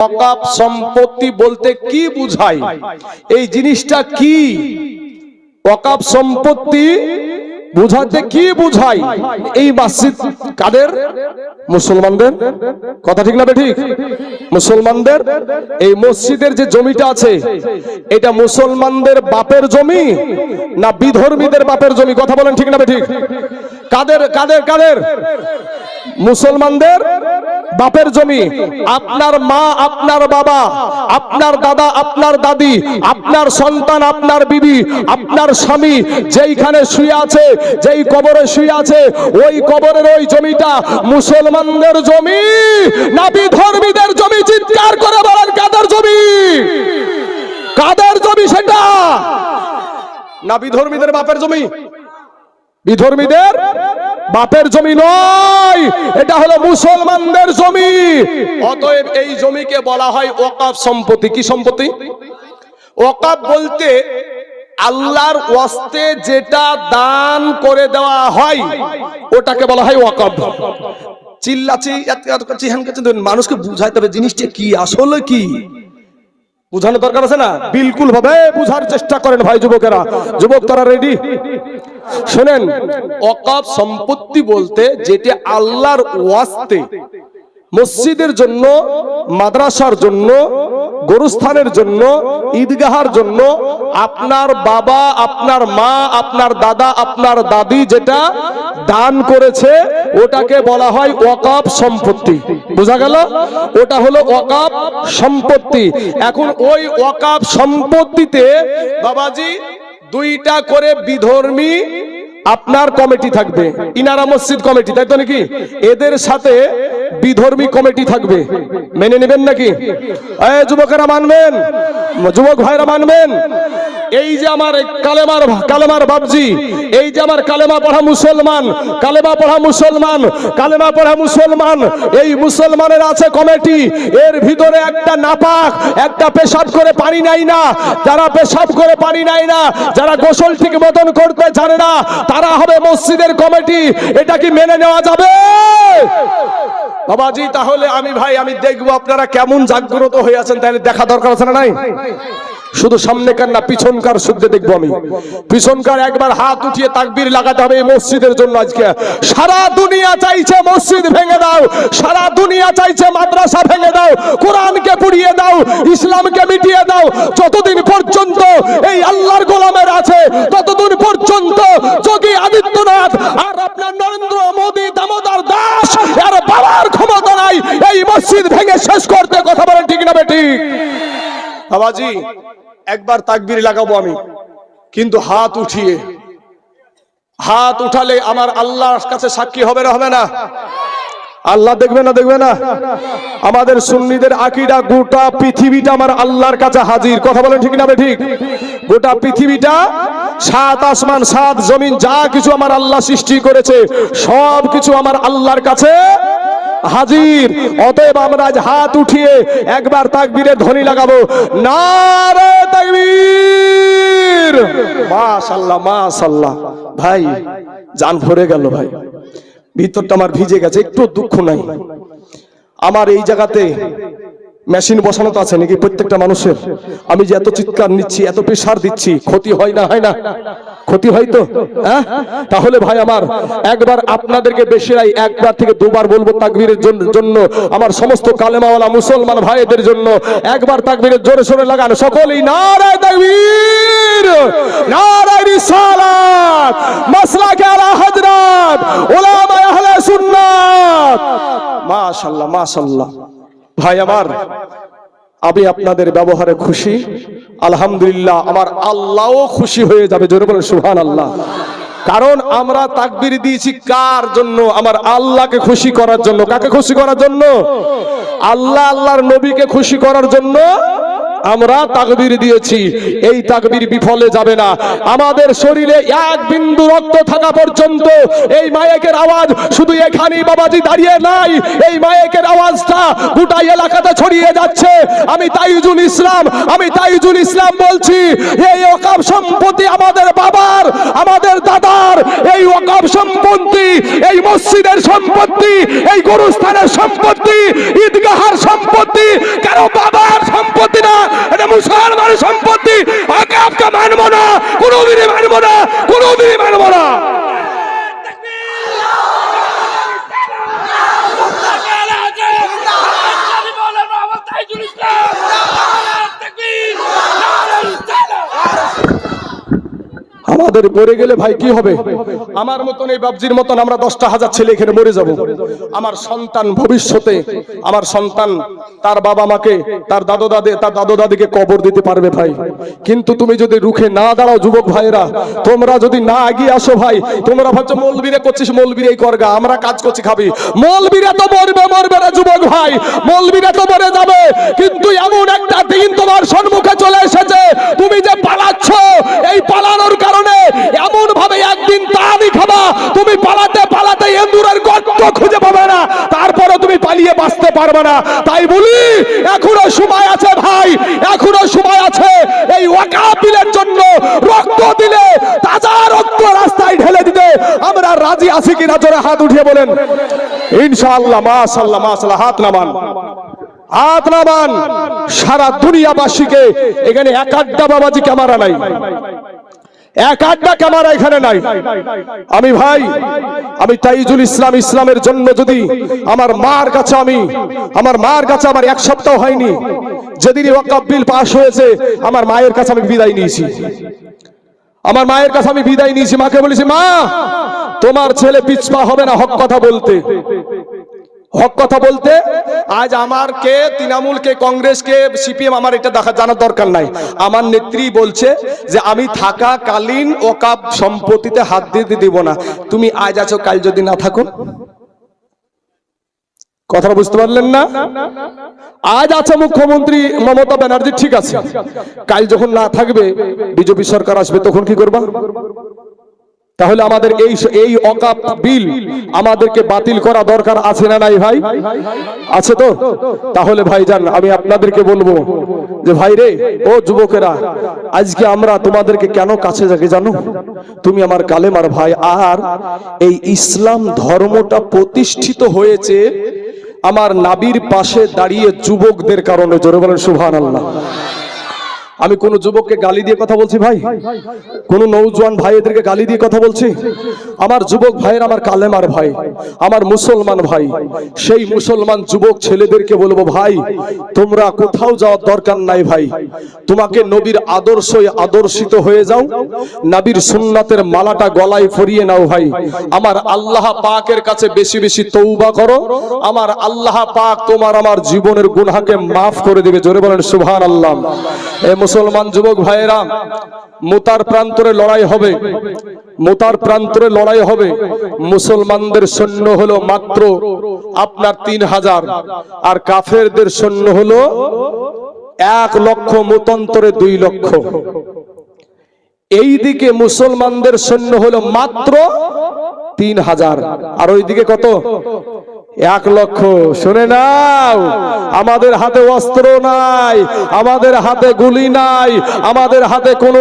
ওয়াকাফ সম্পত্তি বলতে কি বুঝায় এই জিনিসটা কি? ওয়াকাফ সম্পত্তি বুঝাতে কি বুঝায় এই মসজিদ কাদের? মুসলমানদের? কথা ঠিক না ঠিক? মুসলমানদের? এই মসজিদের যে জমিটা আছে, এটা মুসলমানদের বাপের জমি না বিধর্মীদের বাপের জমি? কথা বলেন ঠিক না ঠিক? কাদের কাদের কাদের? মুসলমানদের বাপের জমি, আপনার মা, আপনার বাবা, আপনার দাদা, আপনার দাদি, আপনার সন্তান, আপনার বিবি, আপনার স্বামী যেইখানে শুয়ে আছে, যেই কবরে শুয়ে আছে, ওই কবরের ওই জমিটা মুসলমানদের জমি না বিধর্মীদের জমি? চিৎকার করে বলেন, কাদের জমি? কাদের জমি সেটা? না বিধর্মীদের বাপের জমি? বিধর্মীদের বাপের জমি নয়। এটা হলো মুসলমানদের জমি। অতএব এই জমিকে বলা হয় ওকাফ সম্পত্তি। কি সম্পত্তি? ওকাফ বলতে আল্লাহর ওয়াস্তে যেটা দান করে দেওয়া হয়, ওটাকে বলা হয় ওয়াকাফ। চিল্লাচি মানুষকে বুঝাইতে হবে জিনিসটা কি, আসলে কি? বুঝানো দরকার আছে না? বিলকুল ভাবে বুঝার চেষ্টা করেন ভাই যুবকেরা। যুবক, তারা রেডি শুনেন অকাপ সম্পত্তি বলতে যেটি আল্লাহর ওয়াস্তে, মসজিদের জন্য, মাদ্রাসার জন্য, গরুস্থানের জন্য, ঈদগাহার জন্য, আপনার বাবা, আপনার মা, আপনার দাদা, আপনার দাদি যেটা দান করেছে, ওটাকে বলা হয় ওয়াকাপ সম্পত্তি। বোঝা গেল? ওটা হলো ওয়াকাপ সম্পত্তি। এখন ওই ওয়াকাপ সম্পত্তিতে বাবাজি দুইটা করে বিধর্মী আপনার কমিটি থাকবে। ইনারা মসজিদ কমিটি তাই তো নাকি? এদের সাথে বিধর্মী কমিটি থাকবে। মেনে নেবেন নাকি? যুবকেরা মানবেন? যুবক ভাইরা মানবেন? এই যে আমার কালেমার কালেমার বাবজি এই যে আমার কালেমা পড়া মুসলমান, কালেমা পড়া মুসলমান, কালেমা পড়া মুসলমান, এই মুসলমানের আছে কমিটি। এর ভিতরে একটা নাপাক, একটা পেশাব করে পানি নাই না। যারা পেশাব করে পানি নাই না, যারা গোসল ঠিক মতন করতে জানে না, তারা হবে মসজিদের কমিটি। এটা কি মেনে নেওয়া যাবে? বাবাজি, তাহলে আমি ভাই, আমি দেখব আপনারা কেমন জাগ্রত হয়ে আছেন। তাহলে দেখা দরকার আছে না নাই? শুধু সামনেকার না পিছনকার শুদ্ধে দেখব আমি। পিছনকার একবার হাত উঠিয়ে তাকবির লাগাতে হবে এই মসজিদের জন্য আজকে। সারা দুনিয়া চাইছে মসজিদ ভেঙে দাও। সারা দুনিয়া চাইছে মাদ্রাসা ভেঙে দাও। কোরআনকে পুড়িয়ে দাও, ইসলামকে মিটিয়ে দাও। যতদিন পর্যন্ত এই আল্লাহর গোলামের আছে, ততদিন পর্যন্ত যোগী আদিত্যনাথ আর আপনার নরেন্দ্র মোদী দামোদর দাস আর বাবার ক্ষমতা নাই এই মসজিদ ভেঙে শেষ করতে কথা বলেন, ঠিক না বেটি? বাবাজি, একবার তাকবির লাগাবো আমি, কিন্তু হাত উঠিয়ে। হাত উঠালে আমার আল্লাহর কাছে সাক্ষী হবে না হবে না? আল্লাহ দেখবে না দেখবে না? আমাদের সুন্নিদের আকিরা গোটা পৃথিবীটা আমার আল্লাহর কাছে হাজির। কথা বলেন, ঠিক না ঠিক? গোটা পৃথিবীটা, সাত আসমান, সাত জমিন, যা কিছু আমার আল্লাহ সৃষ্টি করেছে সব কিছু আমার আল্লাহর কাছে হাজির। অতএব আমরা আজ হাত উঠিয়ে একবার তাকবীরের ধ্বনি লাগাবো। নারে তাকবীর। মাশাআল্লাহ মাশাআল্লাহ ভাই, জান ভরে গেল ভাই। ভিতরটা আমার ভিজে গেছে, একটু দুঃখ নাই। আমার এই জায়গাতে মেশিন বসানো তো আছে নাকি প্রত্যেকটা মানুষের? আমি যে এত চিৎকার নিচ্ছি, এত প্রেশার দিচ্ছি, ক্ষতি হয় না হয় না? ক্ষতি হয় তো? হ্যাঁ? তাহলে ভাই আমার, একবার আপনাদেরকে বেশিরাই, একবার থেকে দুবার বলব তাকবীরের জন্য- আমার সমস্ত কালেমাওয়ালা মুসলমান ভাইদের জন্য একবার তাকবীরের জোরে সোরে লাগান। সকলেই নারায় তাকবীর, নারায় রিসালাত। মাসলাকে আলা হযরত উলামা আহলে সুন্নাত। মাশাআল্লাহ মাশাআল্লাহ ভাই আমার, আমি আপনাদের ব্যবহারে খুশি। আলহামদুলিল্লাহ, আমার আল্লাহও খুশি হয়ে যাবে, জোরে বলে সুহান আল্লাহ কারণ আমরা তাকবির দিয়েছি কার জন্য? আমার আল্লাহকে খুশি করার জন্য। কাকে খুশি করার জন্য? আল্লাহ, আল্লাহর নবীকে খুশি করার জন্য। আমরা তাকবীর দিয়েছি। এই তাকবীর বিফলে যাবে না। আমাদের শরীরে এক বিন্দু রক্ত থাকা পর্যন্ত এই মায়েকের আওয়াজ শুধু এখানেই বাবাজি দাঁড়িয়ে নাই। এই মায়েকের আওয়াজটা গোটা এলাকাতে ছড়িয়ে যাচ্ছে। আমি তাইজুল ইসলাম, আমি তাইজুল ইসলাম বলছি, এই ওকাব সম্পত্তি আমাদের বাবার, আমাদের দাদার। এই ওকাব সম্পত্তি, এই মসজিদের সম্পত্তি, এই গরুস্থানের সম্পত্তি, ঈদগাহার সম্পত্তি, কেন বাবার সম্পত্তি না? মুসলমানের সম্পত্তি ওকাবকে মানবো না কোনোদিনই মানবো না কোনোদিনই মানবো না আমাদের মরে গেলে ভাই কি হবে? আমার মতন এই বাবজির মতন আমরা দশটা হাজার ছেলে এখানে মরে যাব। আমার সন্তান ভবিষ্যতে, আমার সন্তান তার বাবা মাকে, তার দাদু দাদে, তার দাদু দাদিকে কবর দিতে পারবে ভাই। কিন্তু তুমি যদি রুখে না দাঁড়াও যুবক ভাইরা তোমরা যদি না এগিয়ে আসো ভাই, তোমরা ভাবছ মৌলবীরে করছিস, মৌলবীর এই করগা, আমরা কাজ করছি, খাবি। মৌলবীরা তো মরবে মরবে না যুবক ভাই। মৌলবীরা তো মরে যাবে, কিন্তু এমন একটা দিন তোমার সম্মুখে চলে এসেছে। তুমি যে পালাচ্ছ, এই পালানোর ভাবে একদিন তানি খাবা। তুমি পালাতে পালাতে এন্দুরের গর্ত খুঁজে পাবে না। তারপরে তুমি পালিয়ে বাঁচতে পারবে না। তাই বলি, এখনও সময় আছে ভাই, এখনও সময় আছে। এই ওয়াকাবিলের জন্য রক্ত দিলে, তাজা রক্ত রাস্তায় ঢেলে দিতে। আমরা রাজি আছি কিনা? জোরে হাত উঠিয়ে বলেন। ইনশাআল্লাহ, মাশাআল্লাহ মাশাআল্লাহ, হাত নামান। হাত নামান। সারা দুনিয়াবাসীকে এখানে এক আড্ডা বাবাজি ক্যামেরা নাই। এক আড্ডা ক্যামেরা এখানে নাই। আমি ভাই, আমি তাইজুল ইসলাম, ইসলামের জন্য যদি আমার মার কাছে আমি, আমার মার কাছে আমার এক সপ্তাহ হয়নি যেদিন বিল পাশ হয়েছে, আমার মায়ের কাছে আমি বিদায় নিয়েছি। আমার মায়ের কাছে আমি বিদায় নিয়েছি, মাকে বলেছি, মা, তোমার ছেলে পিছপা হবে না হক কথা বলতে। হক কথা বলতে, আজ আমার কে তৃণমূল কে কংগ্রেস কে সিপিএম আমার এটা দেখা জানার দরকার নাই। আমার নেত্রী বলছে যে, আমি থাকা কালীন ওকাব সম্পত্তিতে হাত দিতে দিব না। তুমি আজ আছো, কাল যদি না থাকো। কথা বুঝতে পারলেন না? আজ আছে মুখ্যমন্ত্রী মমতা ব্যানার্জি, ঠিক আছে। কাল যখন না থাকবে, বিজেপি সরকার আসবে, তখন কি করবা? তাহলে আমাদের এই এই অকাপ বিল আমাদেরকে বাতিল করা দরকার আছে না নাই ভাই? আছে তো? তাহলে ভাই যান, আমি আপনাদেরকে বলব যে ভাই রে, ও যুবকেরা, আজকে আমরা তোমাদেরকে কেন কাছে যাকে জানো? তুমি আমার কালেমার ভাই, আর এই ইসলাম ধর্মটা প্রতিষ্ঠিত হয়েছে আমার নাবির পাশে দাঁড়িয়ে যুবকদের কারণে, জোরে বলেন সুভান আল্লাহ আমি কোন যুবককে গালি দিয়ে কথা বলছি ভাই? কোন নৌজওয়ান ভাইদেরকে গালি দিয়ে কথা বলছি? আমার যুবক ভাইয়ের আমার কালেমার ভাই আমার মুসলমান ভাই সেই মুসলমান যুবক ছেলেদেরকে বলব ভাই তোমরা কোথাও যাওয়ার দরকার নাই ভাই। তোমাকে নবীর আদর্শই আদর্শিত হয়ে যাও। নবীর সুন্নাতের মালাটা গলায় ফরিয়ে নাও ভাই। আমার আল্লাহ পাকের কাছে বেশি বেশি তৌবা করো। আমার আল্লাহ পাক তোমার আমার জীবনের গুনাহকে মাফ করে দেবে। জোরে বলেন সুবহান আল্লাহ মুসলমান যুবক ভাইয়েরা, মোতার প্রান্তরে লড়াই হবে। মোতার প্রান্তরে লড়াই হবে। মুসলমানদের সৈন্য হলো মাত্র আপনার তিন হাজার, আর কাফেরদের সৈন্য হলো এক লক্ষ, মতান্তরে দুই লক্ষ। এই দিকে মুসলমানদের সৈন্য হলো মাত্র তিন হাজার, আর ওইদিকে কত? এক লক্ষ, শুনে নাও। আমাদের হাতে অস্ত্র নাই, আমাদের হাতে গুলি নাই, আমাদের হাতে কোনো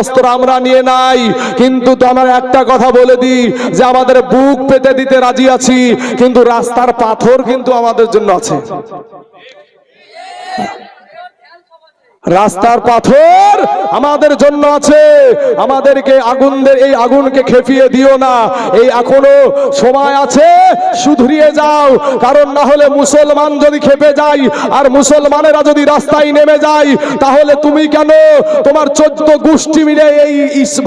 অস্ত্র আমরা নিয়ে নাই। কিন্তু তো আমার একটা কথা বলে দিই, যে আমাদের বুক পেতে দিতে রাজি আছি, কিন্তু রাস্তার পাথর কিন্তু আমাদের জন্য আছে। রাস্তার পাথর আমাদের জন্য আছে। আমাদেরকে আগুনদের, এই আগুনকে খেপিয়ে দিও না। এই এখনও সময় আছে সুধরিয়ে যাও। কারণ না হলে মুসলমান যদি খেপে যায়, আর মুসলমানেরা যদি রাস্তায় নেমে যায়, তাহলে তুমি কেন তোমার চোদ্দ গোষ্ঠী মিলে এই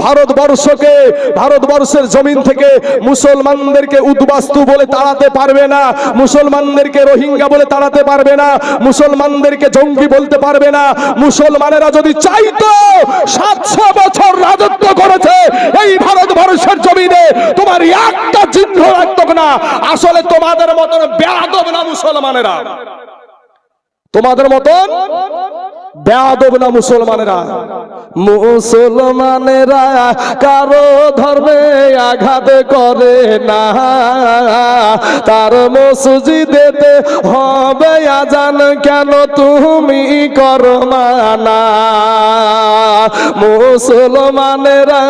ভারতবর্ষকে, ভারতবর্ষের জমিন থেকে মুসলমানদেরকে উদ্বাস্তু বলে তাড়াতে পারবে না, মুসলমানদেরকে রোহিঙ্গা বলে তাড়াতে পারবে না, মুসলমানদেরকে জঙ্গি বলতে পারবে না মুসলমানেরা যদি চাইতো সাতশো বছর রাজত্ব করেছে, এই ভারতবর্ষের জমিনে তোমার একটা চিহ্ন রাখতো না আসলে তোমাদের মতন বেয়াদব না মুসলমানেরা? তোমাদের মতন বেয়াদব না মুসলমানেরা? মুসলমানেরা কারও ধর্মে আঘাত করে না। তার মসজিদেতে হবে আজান কেন তুমি করো না মুসলমানেরা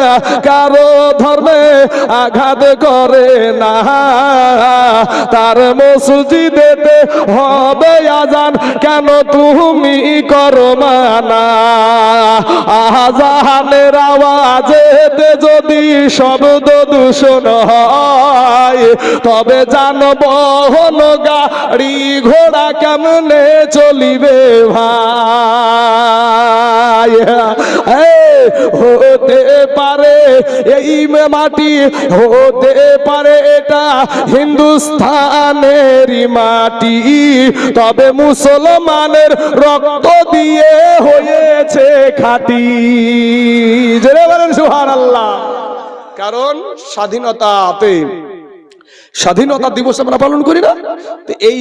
কারও ধর্মে আঘাত করে না। তার মসজিদেতে হবে আজান কেন তুমি করো আজানের আওয়াজেতে যদি শব্দ দূষণ হয় তবে জানব গাড়ি ঘোড়া কেমনে চলিবে ভাই। হতে পারে, এই মাটি হতে পারে, এটা মাটি। তবে মুসলমানের রক্ত দিয়ে হয়েছে খাটি। জেনে বলেন সুহান আল্লাহ কারণ স্বাধীনতা দিবস আমরা পালন করি না। তো এই